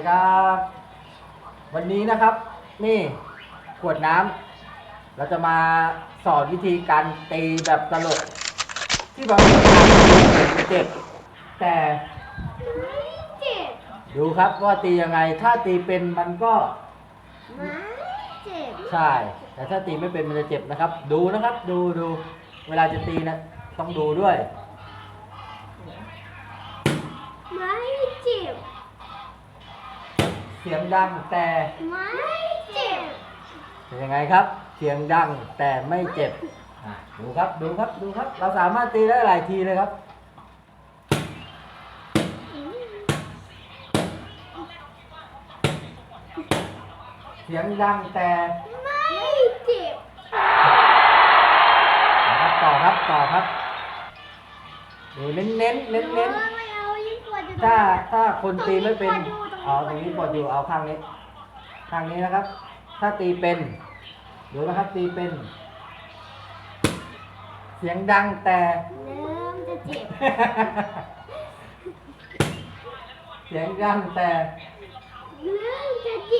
ดีครับ วันนี้นะครับนี่ขวดน้ำเราจะมาสอนวิธีการตีแบบตลก ที่บางคนอาจจะเจ็บแต่ไม่เจ็บดูครับว่าตียังไง ถ้าตีเป็นมันก็ไม่เจ็บใช่ แต่ถ้าตีไม่เป็นมันจะเจ็บนะครับ ดูนะครับ ดูดูเวลาจะตีนะต้องดูด้วย เสียงดังแต่ไม่เจ็บเป็นยังไงครับ เสียงดังแต่ไม่เจ็บอะดูครับดูครับดูครับ เราสามารถตีได้หลายทีเลยครับ เสียงดังแต่ไม่เจ็บนะครับต่อครับต่อครับดูเน้นเน้นเน้นเน้นไม่เอายิ่งปวดอยู่ถ้าถ้าคนตีไม่เป็นตรงนี้ เอาตรงนี้ปวดอยู่เอาข้างนี้ ข้างนี้นะครับ ถ้าตีเป็นดูนะครับตีเป็น เสียงดังแต่ เริ่มจะเจ็บเสียงดังแต่ เริ่มจะเจ็บ